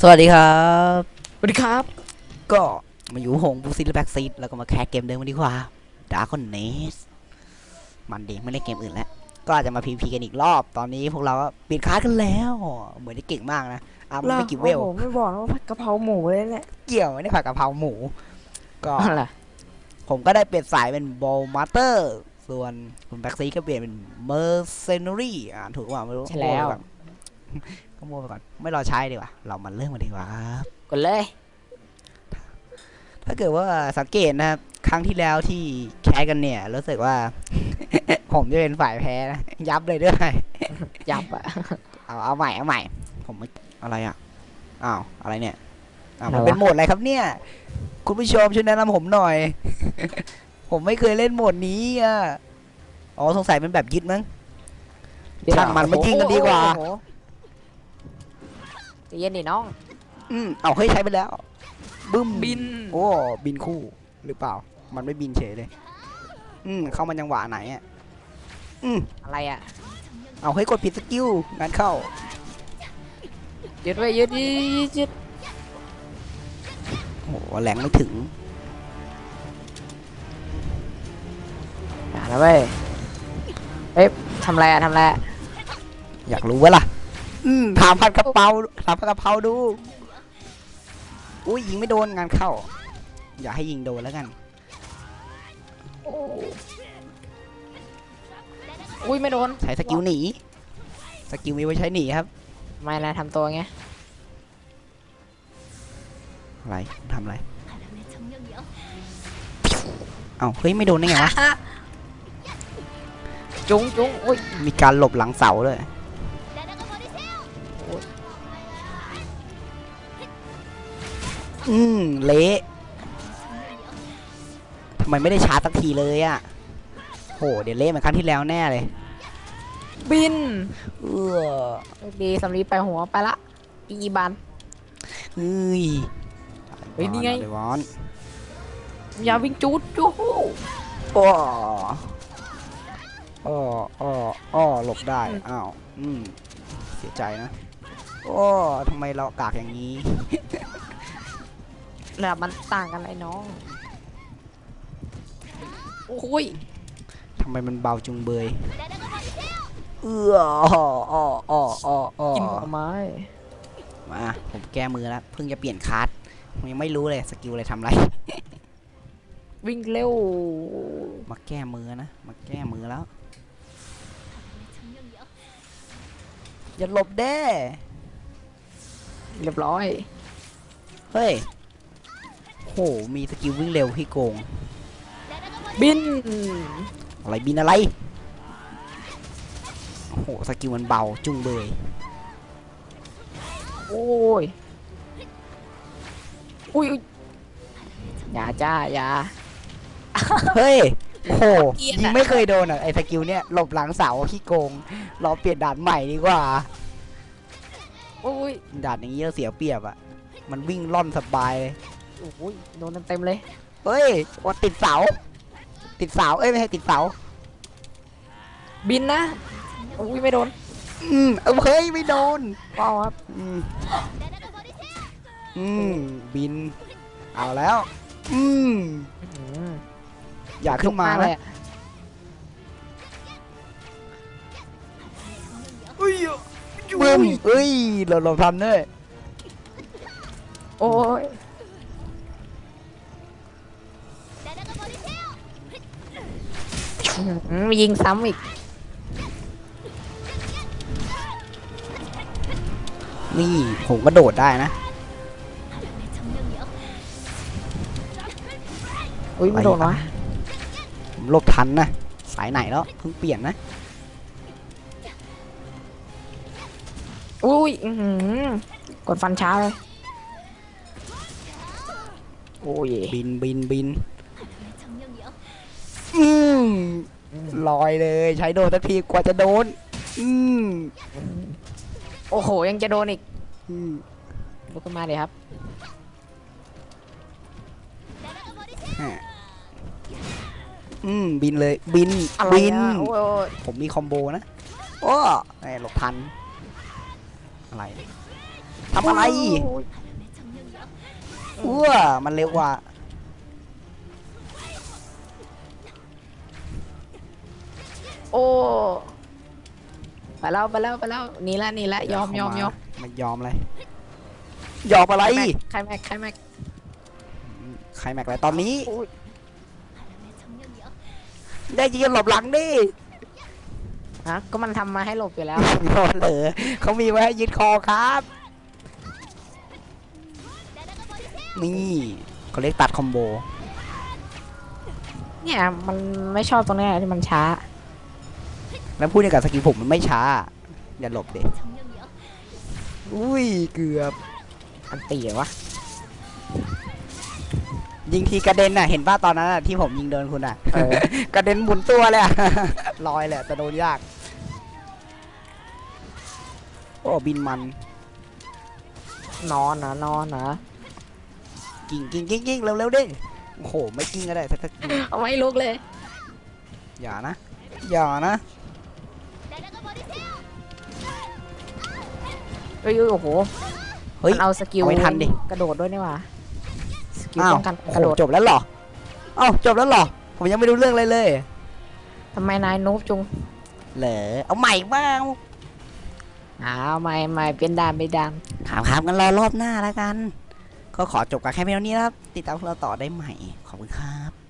สวัสดีครับ สวัสดีครับ ก็มาอยู่หงบูซิลแบ็กซีดแล้วก็มาแคสเกมเดิมกันดีกว่าดาร์คอนเนสมันดีไม่เล่นเกมอื่นแล้ว ก็อาจจะมาพีพีกันอีกรอบ ตอนนี้พวกเราก็เปลี่ยนคลาสกันแล้ว เหมือนได้เก่งมากนะอะมันไม่กี่เวลโอ้โหไม่บอกนะว่าผัดกะเพราหมูเลยแหละ เกี่ยวไม่ได้ผัดกะเพราหมู ก็อะไรผมก็ได้เปลี่ยนสายเป็นบอลมาสเตอร์ ส่วนคุณแบ็กซีก็เปลี่ยนเป็นเมอร์เซน a รี่อ่านถูกว่าไม่รู้ใช่แล้วมั่ไป ก่อนก็มั่วไปก่อน ไม่รอใช้ดีกว่า เรามาเริ่มกันดีกว่าครับกดเลย ถ้าเกิดว่าสังเกตนะครับ ครั้งที่แล้วที่แคสกันเนี่ยรู้สึกว่า ผมจะเป็นฝ่ายแพ้นะยับเลยด้วย ยับอะเอาเอาใหม่เอาใหม่ ผมไม่อะไรอะอ้าวอะไรเนี่ยอ้าวอะไรมันวะเป็นโหมดอะไรครับเนี่ย คุณผู้ชมช่วยแนะนำผมหน่อย ผมไม่เคยเล่นโหมดนี้อะอ๋อสงสัยเป็นแบบยึดมั้งช่างมันไม่จริงกันดีกว่าโอ้โหใจ เย็นดิน้อง อืมเอาเฮ้ยใช้ไปแล้ว บึ้มบิน โอ้บินคู่หรือเปล่า มันไม่บินเฉยเลย อืมเข้ามาจังหวะไหนอะอืมอะไรอะเอาเฮ้ยกดผิดสกิลงานเข้ายึดไว้ยึดยึดยึดยึดโอ้โหแรงไม่ถึงอย่านะเว้ยเอ๊ะทำอะไรอะทำอะไรอะอยากรู้วะล่ะอืม ถามผัดกะเพราถามผัดกะเพราดู อุ้ยยิงไม่โดนงานเข้า อย่าให้ยิงโดนแล้วกันโอ้อุ้ยไม่โดนใช้สกิลหนี สกิลมีไว้ใช้หนีครับ ไม่นะทำตัวไงอะไรทำอะไร เอาเฮ้ยไม่โดนได้ไงวะ จุ้งจุ้งอุ้ยมีการหลบหลังเสาเลย อืมเละทำไมไม่ได้ชาร์จสักทีเลยอะโหเดี๋ยวเละเหมือนครั้งที่แล้วแน่เลย บินเออดีสำลีไปหัวไปละอีบานเฮ้ยเฮ้ยนี่ไง เดวอนอย่าวิ่งจูดจู้อ้ออ้ออ้ออ้อหลบได้อ้าวอืมเสียใจนะโอ้ทำไมเรากากอย่างนี้ ระดับมันต่างกันไอ้น้อง โอ้ยทำไมมันเบาจุงเบย เอออ้ออ้ออ้ออ้ออ้อกินผลไม้ มาผมแก้มือแล้ว เพิ่งจะเปลี่ยนคาร์ดผมยังไม่รู้เลยสกิลอะไรทำอะไร วิ่งเร็ว มาแก้มือนะ มาแก้มือแล้ว อย่าหลบแด้ เรียบร้อย เฮ้ยโห มีสกิลวิ่งเร็วพี่โกง บิน อะไรบินอะไร โอ้โห สกิลมันเบาจุงเบย โอ้ย อุ้ยอุ๊ยอย่าจ้าอย่าเฮ้ย โอ้โหเกลียดอะยิงไม่เคยโดนอะ ไอสกิลเนี้ยหลบหลังเสาขี้โกงเราเปลี่ยนด่านใหม่ดีกว่าโอ้ยด่านอย่างนี้เราเสียเปรียบอะ มันวิ่งล่อนสบายเลย โอ้ยโดนเต็มๆเลย เฮ้ยว่าติดเสา ติดเสา เอ้ยไม่ใช่ติดเสา บินนะโอ้ยไม่โดน อืมเอาเฮ้ยไม่โดนว้าวครับ อืมอืมบิน เอาแล้ว อืมอืมอย่าขึ้นมาเลนะยอะบึ้มเอ้ยเราเราทำด้วยโอ้ย ยิงซ้ำอีก นี่ผมก็โดดได้นะอุ้ยไม่โดนวะผมหลบทันนะ สายไหนแล้วเพิ่งเปลี่ยนนะ อุ้ยอื้อหือกดฟันช้าเลย โอ้ยบินบินบินอืม ลอยเลย ใช้โดนสักทีกว่าจะโดน อืมโอ้โห ยังจะโดนอีกอืมลุกขึ้นมาเลยครับฮะอืมบินเลยบินอะไรบินอะโอ้ยโอ้ยผมมีคอมโบนะ โอ้ไอ้หลบทัน อะไรทำอะไรโยอ้วมันเร็วกว่า โอ้ไปแล้วไปแล้วไปแล้วหนี่ละหนี่ละยอมยอมยอมมันยอมอะไรยอมอะไร ใครแม็กใครแม็กใครแม็กอะไรตอนนี้โอ้ยได้ยินหลบหลังดิฮะก็มันทำมาให้หลบอยู่แล้วโดนเหลอเขามีไว้ให้ยึดคอครับ นี่เขาเรียกตัดคอมโบ เนี่ยมันไม่ชอบตรงเนี้ยที่มันช้า แล้วพูดอย่างกับสกิลผมมันไม่ช้า อย่าหลบเด็อุ้ยเกือบอันตีเหรอวะยิงทีกระเด็นน่ะเห็นป่ะตอนนั้นน่ะที่ผมยิงโดนคุณอะเออกระเด็นหมุนตัวเลยอะลอยเลยอะแต่โดนยากโอ้บินมัน นอนนะนอนนะกิ่งกิ่งกิ่งกิ่งเร็วเร็วๆดิโอ้โหไม่กิ่งก็ได้สักสักเอาไม่ลุกเลย อย่านะ อย่านะ เอ้ยโอ้โหเฮ้ยมันเอาสกิลเอาไม่ทันดิกระโดดด้วยนี่หว่าสกิลอ้าวป้องกันโอ้กระโหโดดจบแล้วเหรอเอ้าจบแล้วเหรอผมยังไม่รู้เรื่องเลยเลยทำไมนายนูบจุงเหรอเอาใหม่บ้างอ้าวไม่ไม่เป็นดานเป็นดานถามครับกันรอรอบหน้าแล้วกัน ก็ขอจบกันแค่เพียงเท่านี้นะครับ ติดตามพวกเราต่อได้ใหม่ ขอบคุณครับ